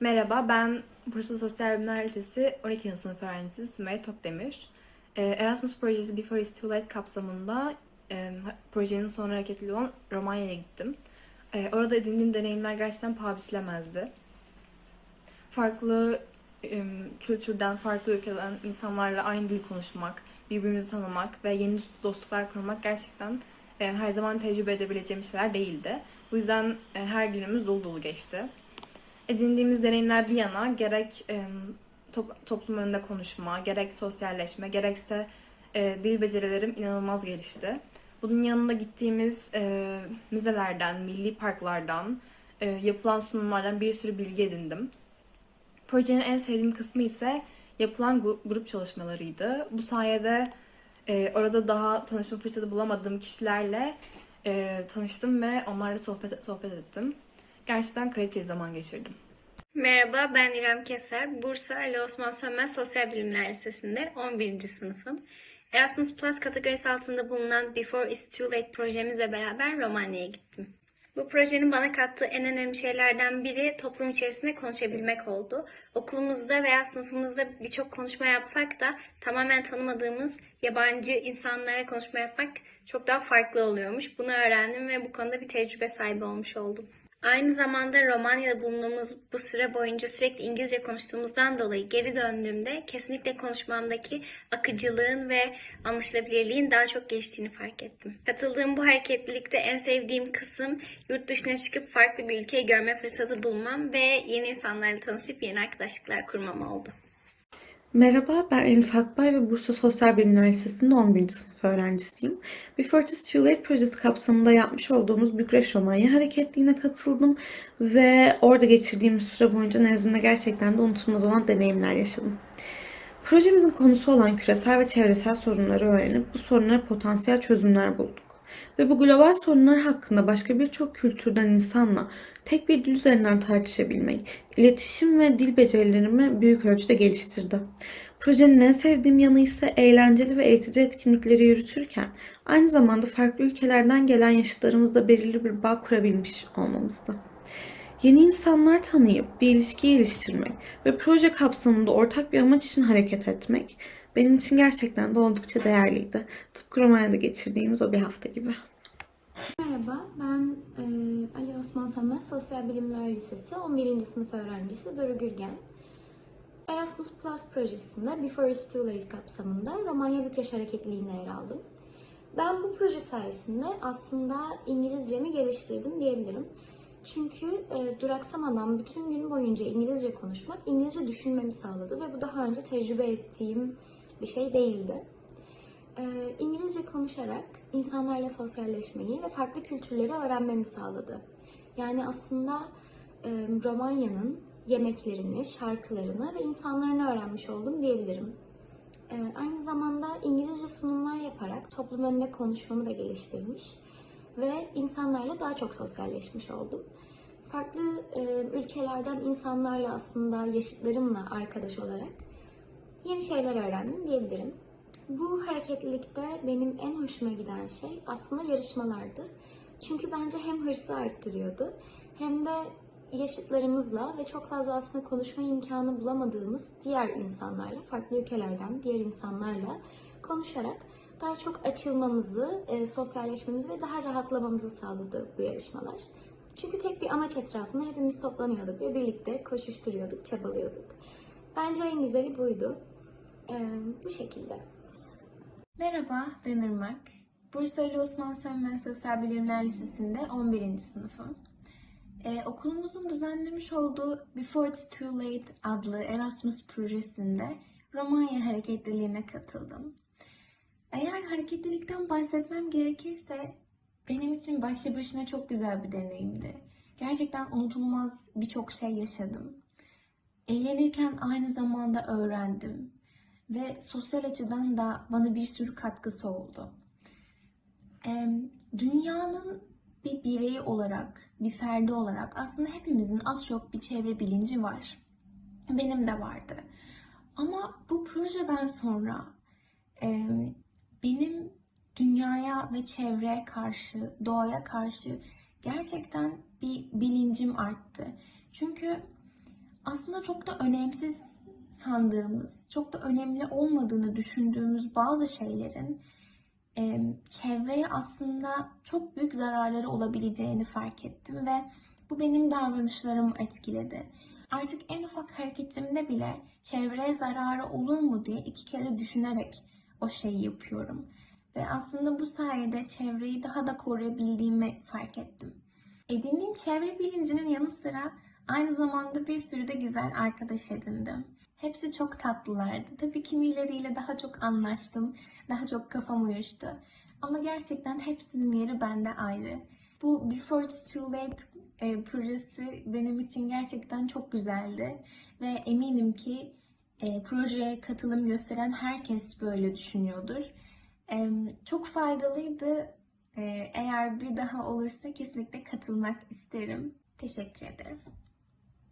Merhaba, ben Bursa Sosyal Bilimler Lisesi 12. sınıf öğrencisi Sümeyye Tokdemir. Ee, Erasmus projesi Before It's Too Late kapsamında e, projenin son hareketli olan Romanya'ya gittim. Ee, Orada edindiğim deneyimler gerçekten paha biçilemezdi. Farklı kültürden, farklı ülkeden insanlarla aynı dil konuşmak, birbirimizi tanımak ve yeni dostluklar kurmak gerçekten e, her zaman tecrübe edebileceğim şeyler değildi. Bu yüzden e, her günümüz dolu dolu geçti edindiğimiz deneyimler bir yana gerek e, top- toplum önünde konuşma, gerek sosyalleşme, gerekse e, dil becerilerim inanılmaz gelişti. Bunun yanında gittiğimiz e, müzelerden, milli parklardan, e, yapılan sunumlardan bir sürü bilgi edindim. Projenin en sevdiğim kısmı ise yapılan grup çalışmalarıydı. Bu sayede e, orada daha tanışma fırsatı bulamadığım kişilerle e, tanıştım ve onlarla sohbet, sohbet ettim. Gerçekten kaliteli zaman geçirdim. Merhaba, ben İrem Keser. Bursa Ali Osman Sönmez Sosyal Bilimler Lisesi'nde 11. sınıfım. Erasmus Plus kategorisi altında bulunan Before It's Too Late projemizle beraber Romanya'ya gittim. Bu projenin bana kattığı en önemli şeylerden biri toplum içerisinde konuşabilmek oldu. Okulumuzda veya sınıfımızda birçok konuşma yapsak da tamamen tanımadığımız yabancı insanlara konuşma yapmak çok daha farklı oluyormuş. Bunu öğrendim ve bu konuda bir tecrübe sahibi olmuş oldum. Aynı zamanda Romanya'da bulunduğumuz bu süre boyunca sürekli İngilizce konuştuğumuzdan dolayı geri döndüğümde kesinlikle konuşmamdaki akıcılığın ve anlaşılabilirliğin daha çok geliştiğini fark ettim. Katıldığım bu hareketlilikte en sevdiğim kısım yurt dışına çıkıp farklı bir ülkeyi görme fırsatı bulmam ve yeni insanlarla tanışıp yeni arkadaşlıklar kurmam oldu. Merhaba, ben Elif Akbay ve Bursa Sosyal Bilimler Lisesi'nde 11. sınıf öğrencisiyim. Before It's Too Late projesi kapsamında yapmış olduğumuz Bükreş Romanya hareketliğine katıldım ve orada geçirdiğimiz süre boyunca nezdinde gerçekten de unutulmaz olan deneyimler yaşadım. Projemizin konusu olan küresel ve çevresel sorunları öğrenip bu sorunlara potansiyel çözümler bulduk. Ve bu global sorunlar hakkında başka birçok kültürden insanla tek bir dil üzerinden tartışabilmek, iletişim ve dil becerilerimi büyük ölçüde geliştirdi. Projenin en sevdiğim yanı ise eğlenceli ve eğitici etkinlikleri yürütürken aynı zamanda farklı ülkelerden gelen yaşıtlarımızla belirli bir bağ kurabilmiş olmamızdı. Yeni insanlar tanıyıp bir ilişki geliştirmek ve proje kapsamında ortak bir amaç için hareket etmek benim için gerçekten de oldukça değerliydi. Tıpkı Romanya'da geçirdiğimiz o bir hafta gibi. Merhaba, ben e, Ali Osman Sönmez Sosyal Bilimler Lisesi 11. sınıf öğrencisi Duru Gürgen. Erasmus Plus projesinde Before It's Too Late kapsamında Romanya Bükreş Hareketliği'nde yer aldım. Ben bu proje sayesinde aslında İngilizcemi geliştirdim diyebilirim. Çünkü e, duraksamadan bütün gün boyunca İngilizce konuşmak İngilizce düşünmemi sağladı ve bu daha önce tecrübe ettiğim bir şey değildi. Ee, İngilizce konuşarak insanlarla sosyalleşmeyi ve farklı kültürleri öğrenmemi sağladı. Yani aslında e, Romanya'nın yemeklerini, şarkılarını ve insanlarını öğrenmiş oldum diyebilirim. Ee, aynı zamanda İngilizce sunumlar yaparak toplum önünde konuşmamı da geliştirmiş ve insanlarla daha çok sosyalleşmiş oldum. Farklı e, ülkelerden insanlarla aslında yaşıtlarımla arkadaş olarak yeni şeyler öğrendim diyebilirim. Bu hareketlilikte benim en hoşuma giden şey aslında yarışmalardı. Çünkü bence hem hırsı arttırıyordu hem de yaşıtlarımızla ve çok fazla aslında konuşma imkanı bulamadığımız diğer insanlarla, farklı ülkelerden diğer insanlarla konuşarak daha çok açılmamızı, e, sosyalleşmemizi ve daha rahatlamamızı sağladı bu yarışmalar. Çünkü tek bir amaç etrafında hepimiz toplanıyorduk ve birlikte koşuşturuyorduk, çabalıyorduk. Bence en güzeli buydu. Ee, bu şekilde. Merhaba, ben Irmak. Bursa Ali Osman Sönmez Sosyal Bilimler Lisesi'nde 11. sınıfım. Ee, okulumuzun düzenlemiş olduğu Before It's Too Late adlı Erasmus projesinde Romanya hareketliliğine katıldım. Eğer hareketlilikten bahsetmem gerekirse benim için başlı başına çok güzel bir deneyimdi. Gerçekten unutulmaz birçok şey yaşadım. Eğlenirken aynı zamanda öğrendim ve sosyal açıdan da bana bir sürü katkısı oldu. Dünyanın bir bireyi olarak, bir ferdi olarak aslında hepimizin az çok bir çevre bilinci var. Benim de vardı. Ama bu projeden sonra ve çevreye karşı, doğaya karşı gerçekten bir bilincim arttı. Çünkü aslında çok da önemsiz sandığımız, çok da önemli olmadığını düşündüğümüz bazı şeylerin çevreye aslında çok büyük zararları olabileceğini fark ettim ve bu benim davranışlarımı etkiledi. Artık en ufak hareketimde bile çevreye zararı olur mu diye iki kere düşünerek o şeyi yapıyorum. Ve aslında bu sayede çevreyi daha da koruyabildiğimi fark ettim. Edindiğim çevre bilincinin yanı sıra aynı zamanda bir sürü de güzel arkadaş edindim. Hepsi çok tatlılardı. Tabii kimileriyle daha çok anlaştım, daha çok kafam uyuştu. Ama gerçekten hepsinin yeri bende ayrı. Bu Before It's Too Late e, projesi benim için gerçekten çok güzeldi. Ve eminim ki e, projeye katılım gösteren herkes böyle düşünüyordur. Çok faydalıydı. Eğer bir daha olursa kesinlikle katılmak isterim. Teşekkür ederim.